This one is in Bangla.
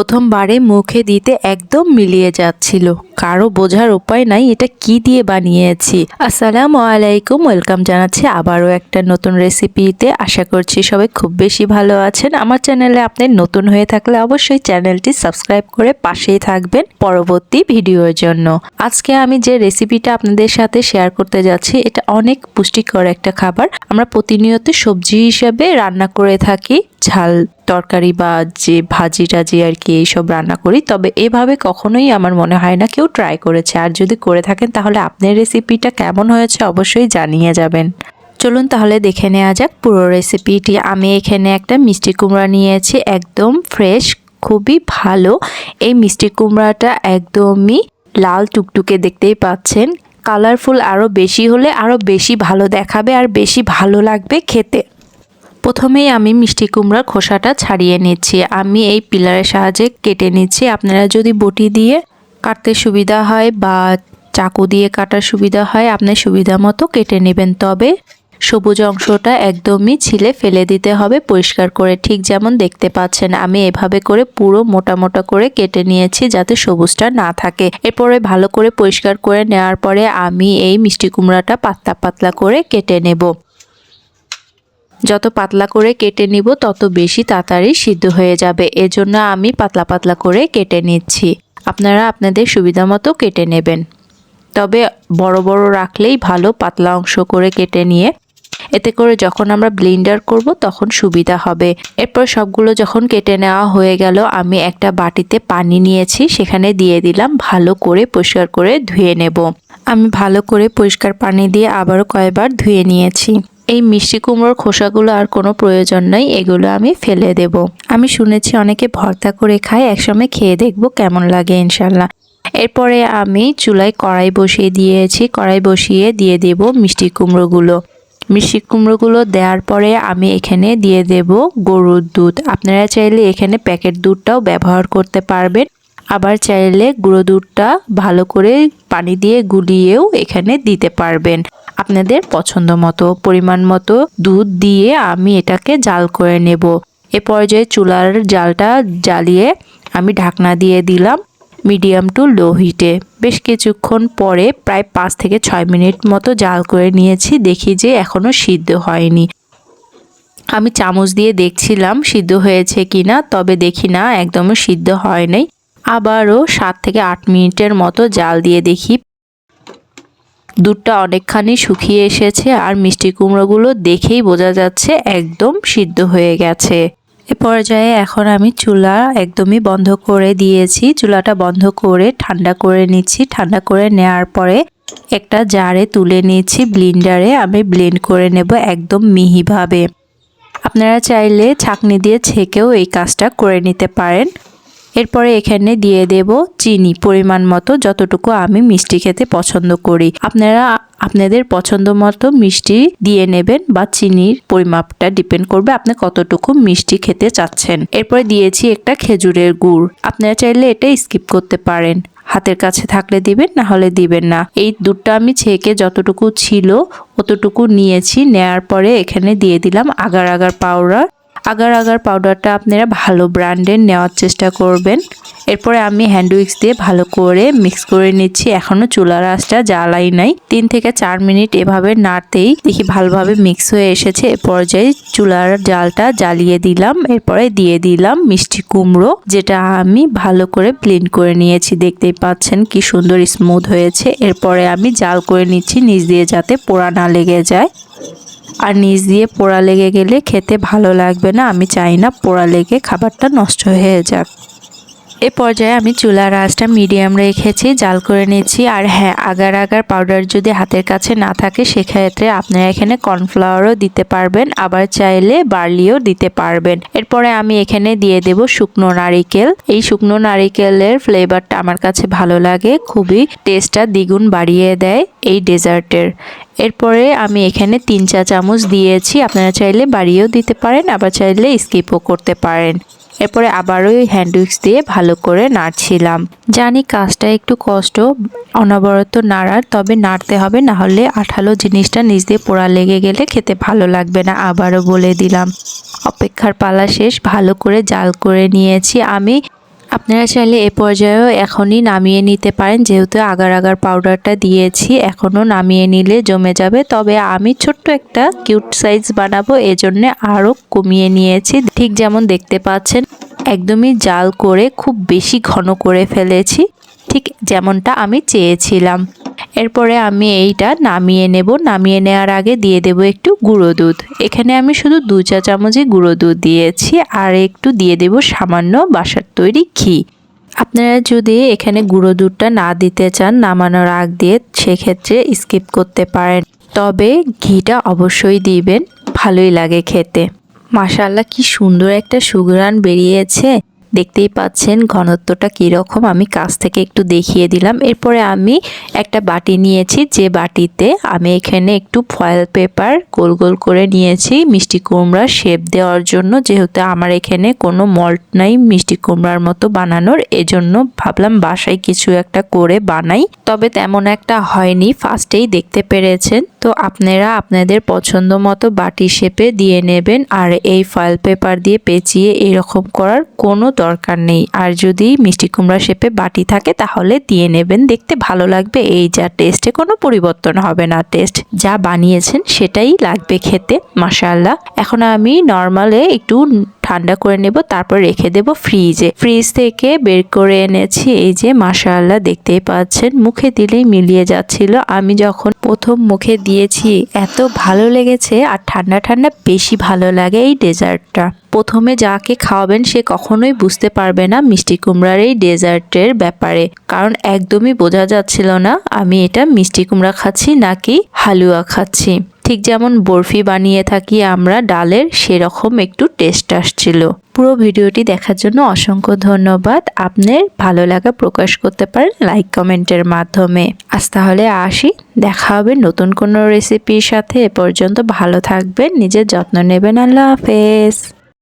প্রথমবারে মুখে দিতে একদম মিলিয়ে যাচ্ছিল। কারও বোঝার উপায় নাই, এটা কি দিয়ে বানিয়েছি? আসসালামু আলাইকুম, ওয়েলকাম জানাচ্ছি আবারও একটা নতুন রেসিপিতে। আশা করছি সবাই খুব বেশি ভালো আছেন। আমার চ্যানেলে আপনি নতুন হয়ে থাকলে অবশ্যই চ্যানেলটি সাবস্ক্রাইব করে পাশেই থাকবেন পরবর্তী ভিডিওর জন্য। আজকে আমি যে রেসিপিটা আপনাদের সাথে শেয়ার করতে যাচ্ছি, এটা অনেক পুষ্টিকর একটা খাবার। আমরা প্রতিনিয়ত সবজি হিসেবে রান্না করে থাকি ঝাল তরকারি বা যে ভাজি টাজি আর কি এইসব রান্না করি, তবে এভাবে কখনোই আমার মনে হয় না কেউ ট্রাই করেছে। আর যদি করে থাকেন, তাহলে আপনার রেসিপিটা কেমন হয়েছে অবশ্যই জানিয়ে যাবেন। চলুন তাহলে দেখে নেওয়া যাক পুরো রেসিপিটি আমি এখানে একটা মিষ্টি কুমড়া নিয়েছি, একদম ফ্রেশ খুবই ভালো। এই মিষ্টি কুমড়াটা একদমই লাল টুকটুকে দেখতেই পাচ্ছেন। কালারফুল আরও বেশি হলে আরও বেশি ভালো দেখাবে আর বেশি ভালো লাগবে খেতে। প্রথমেই আমি মিষ্টি কুমড়ার খোসাটা ছাড়িয়ে নিচ্ছি। আমি এই পিলারের সাহায্যে কেটে নিচ্ছি। আপনারা যদি বটি দিয়ে কাটতে সুবিধা হয় বা চাকু দিয়ে কাটার সুবিধা হয় আপনার সুবিধা মতো কেটে নেবেন। তবে সবুজ অংশটা একদমই ছিলে ফেলে দিতে হবে, পরিষ্কার করে। ঠিক যেমন দেখতে পাচ্ছেন, আমি এভাবে করে পুরো মোটা মোটা করে কেটে নিয়েছি যাতে সবুজটা না থাকে। এরপরে ভালো করে পরিষ্কার করে নেওয়ার পরে আমি এই মিষ্টি কুমড়াটা পাতলা পাতলা করে কেটে নেব। যত পাতলা করে কেটে নিব, তত বেশি তাড়াতাড়ি সিদ্ধ হয়ে যাবে। এজন্য আমি পাতলা পাতলা করে কেটে নিচ্ছি। আপনারা আপনাদের সুবিধা মতো কেটে নেবেন। তবে বড় বড় রাখলেই ভালো পাতলা অংশ করে কেটে নিয়ে। এতে করে যখন আমরা ব্লেন্ডার করব, তখন সুবিধা হবে। এরপর সবগুলো যখন কেটে নেওয়া হয়ে গেল, আমি একটা বাটিতে পানি নিয়েছি। সেখানে দিয়ে দিলাম, ভালো করে পরিষ্কার করে ধুয়ে নেব। আমি ভালো করে পরিষ্কার পানি দিয়ে আবারও কয়েকবার ধুয়ে নিয়েছি। এই মিষ্টি কুমড়োর খোসাগুলো আর কোনো প্রয়োজন নেই, এগুলো আমি ফেলে দেব। আমি শুনেছি অনেকে ভর্তা করে খায়, একসময় খেয়ে দেখব কেমন লাগে ইনশাল্লাহ। এরপরে আমি চুলায় কড়াই বসিয়ে দিয়েছি, কড়াই বসিয়ে দিয়ে দেব মিষ্টি কুমড়োগুলো। মিষ্টি কুমড়োগুলো দেওয়ার পরে আমি এখানে দিয়ে দেব গরুর দুধ। আপনারা চাইলে এখানে প্যাকেট দুধটাও ব্যবহার করতে পারবেন। আবার চাইলে গুঁড়ো দুধটা ভালো করে পানি দিয়ে গুলিয়েও এখানে দিতে পারবেন। আপনাদের পছন্দ মতো, পরিমাণ মতো দুধ দিয়ে আমি এটাকে জাল করে নেব। এ পর্যায়ে চুলার জালটা জ্বালিয়ে আমি ঢাকনা দিয়ে দিলাম মিডিয়াম টু লো হিটে। বেশ কিছুক্ষণ পরে প্রায় পাঁচ থেকে ছয় মিনিট মতো জাল করে নিয়েছি, দেখি যে এখনও সিদ্ধ হয়নি। আমি চামচ দিয়ে দেখছিলাম সিদ্ধ হয়েছে কিনা, তবে দেখি না একদমই সিদ্ধ হয় নাই। আবারও সাত থেকে আট মিনিটের মতো জাল দিয়ে দেখি দুধটা অনেকখানি শুকিয়ে এসেছে আর মিষ্টি কুমড়োগুলো দেখেই বোঝা যাচ্ছে একদম সিদ্ধ হয়ে গেছে। এ পর্যায়ে এখন আমি চুলা একদমই বন্ধ করে দিয়েছি। চুলাটা বন্ধ করে ঠান্ডা করে নিচ্ছি। ঠান্ডা করে নেওয়ার পরে একটা জারে তুলে নিয়েছি ব্লিন্ডারে। আমি ব্লেন্ড করে নেব একদম মিহিভাবে। আপনারা চাইলে ছাকনি দিয়ে ছেঁকেও এই কাজটা করে নিতে পারেন। এরপরে এখানে দিয়ে দেব চিনি পরিমাণ মতো যতটুকু আমি মিষ্টি খেতে পছন্দ করি। আপনারা, আপনাদের পছন্দ মতো মিষ্টি দিয়ে নেবেন বা চিনির পরিমাপটা ডিপেন্ড করবে আপনি কতটুকু মিষ্টি খেতে চাচ্ছেন। এরপরে দিয়েছি একটা খেজুরের গুড়। আপনারা চাইলে এটা স্কিপ করতে পারেন। হাতের কাছে থাকলে দিবেন, না হলে দিবেন না। এই দুধটা আমি ছেঁকে যতটুকু ছিল, অতটুকু নিয়েছি। নেয়ার পরে এখানে দিয়ে দিলাম agar agar powder. Agar agar পাউডারটা আপনারা ভালো ব্র্যান্ডের নেওয়ার চেষ্টা করবেন। এরপরে আমি হ্যান্ড উইক্স দিয়ে ভালো করে মিক্স করে নিচ্ছি। এখনও চুলার আঁচটা জ্বালাই নাই। তিন থেকে চার মিনিট এভাবে নাড়তেই দেখি ভালোভাবে মিক্স হয়ে এসেছে। এ পর্যায়ে চুলার জালটা জ্বালিয়ে দিলাম। এরপরে দিয়ে দিলাম মিষ্টি কুমড়ো, যেটা আমি ভালো করে প্লেন করে নিয়েছি। দেখতেই পাচ্ছেন কি সুন্দর স্মুথ হয়েছে। এরপরে আমি জাল করে নিচ্ছি নিচ দিয়ে যাতে পোড়া না লেগে যায়। আর নিচ দিয়ে পোড়া লেগে গেলে খেতে ভালো লাগবে না, আমি চাই না পোড়া লেগে খাবারটা নষ্ট হয়ে যাক। এ পর্যায়ে আমি চুলার আঁচটা মিডিয়াম রেখেছি, জাল করে নিচ্ছি। আর হ্যাঁ আগার আগার পাউডার যদি হাতের কাছে না থাকে, সেক্ষেত্রে আপনারা এখানে কর্নফ্লাওয়ারও দিতে পারবেন, আবার চাইলে বার্লিও দিতে পারবেন। এরপরে আমি এখানে দিয়ে দেব শুকনো নারিকেল। এই শুকনো নারিকেলের ফ্লেভারটা আমার কাছে ভালো লাগে, খুবই টেস্টটা দ্বিগুণ বাড়িয়ে দেয় এই ডেজার্টের। এরপরে আমি এখানে তিন চা চামচ দিয়েছি, আপনারা চাইলে বাড়িয়েও দিতে পারেন, আবার চাইলে স্কিপও করতে পারেন। এরপরে আবারও হ্যান্ড উইক্স দিয়ে ভালো করে নাড়ছিলাম। জানি কাজটা একটু কষ্ট, অনবরত নাড়ার, তবে নাড়তে হবে, না হলে আঠালো জিনিসটা নিজ দিয়ে পোড়া লেগে গেলে খেতে ভালো লাগবে না, আবারও বলে দিলাম। অপেক্ষার পালা শেষ, ভালো করে জাল করে নিয়েছি। আমি আপনারা চাইলে এ পর্যায়েও এখনই নামিয়ে নিতে পারেন। যেহেতু আগার আগার পাউডারটা দিয়েছি, এখনও নামিয়ে নিলে জমে যাবে। তবে আমি ছোট্ট একটা কিউট সাইজ বানাবো, এজন্য আরও কমিয়ে নিয়েছি। ঠিক যেমন দেখতে পাচ্ছেন, একদমই জাল করে খুব বেশি ঘন করে ফেলেছি। ঠিক যেমনটা আমি চেয়েছিলাম। এরপরে আমি এইটা নামিয়ে নেব। নামিয়ে নেওয়ার আগে দিয়ে দেব একটু গুঁড়ো দুধ। এখানে আমি শুধু দু চা চামচই গুঁড়ো দুধ দিয়েছি আর একটু দিয়ে দেব সামান্য বাসার তৈরি ঘি। আপনারা যদি এখানে গুঁড়ো দুধটা না দিতে চান নামানোর আগ দিয়ে, সেক্ষেত্রে স্কিপ করতে পারেন। তবে ঘিটা অবশ্যই দিবেন, ভালোই লাগে খেতে। মাশাল্লাহ কি সুন্দর একটা সুগ্রান বেরিয়েছে। দেখতেই পাচ্ছেন ঘনত্বটা কীরকম। আমি কাছ থেকে একটু দেখিয়ে দিলাম। এরপরে আমি একটা বাটি নিয়েছি, যে বাটিতে আমি এখানে একটু ফয়েল পেপার গোল গোল করে নিয়েছি মিষ্টি কুমড়ার শেপ দেওয়ার জন্য। যেহেতু আমার এখানে কোনো মল্ট নাই মিষ্টি কুমড়ার মতো বানানোর, এজন্য ভাবলাম বাসায় কিছু একটা করে বানাই। তবে তেমন একটা হয়নি ফার্স্টেই দেখতে পেরেছেন। তো আপনারা আপনাদের পছন্দ মতো বাটি শেপে দিয়ে নেবেন, আর এই ফয়েল পেপার দিয়ে পেঁচিয়ে এরকম করার কোনো দরকার নেই। আর যদি মিষ্টি কুমড়া শেপে বাটি থাকে, তাহলে দিয়ে নেবেন। দেখতে ভালো লাগবে। এই যা টেস্টে কোনো পরিবর্তন হবে না। টেস্ট যা বানিয়েছেন, সেটাই লাগবে খেতে। মাসাল্লাহ এখন আমি নর্মালে একটু ঠান্ডা করে নেব, তারপর রেখে দেব ফ্রিজে ফ্রিজ থেকে বের করে এনেছি এই যে, মাশাআল্লাহ, দেখতেই পাচ্ছেন, মুখে দিলেই মিলিয়ে যাচ্ছিল। আমি যখন প্রথম মুখে দিয়েছি, এত ভালো লেগেছে আর ঠান্ডা ঠান্ডা বেশি ভালো লাগে এই ডেজার্টটা। প্রথমে যাকে খাওয়াবেন, সে কখনোই বুঝতে পারবে না মিষ্টি কুমড়ার এই ডেজার্টের ব্যাপারে, কারণ একদমই বোঝা যাচ্ছিল না, আমি এটা মিষ্টি কুমড়া খাচ্ছি নাকি হালুয়া খাচ্ছি। ঠিক যেমন বরফি বানিয়ে থাকি আমরা, ডালের সেরকম একটু টেস্ট আসছিল। পুরো ভিডিওটি দেখার জন্য অসংখ্য ধন্যবাদ। আপনার ভালো লাগা প্রকাশ করতে পারেন লাইক কমেন্টের মাধ্যমে। আজ তাহলে আসি। দেখা হবে নতুন কোনো রেসিপির সাথে। এ পর্যন্ত ভালো থাকবেন, নিজের যত্ন নেবেন। আল্লাহ হাফেজ।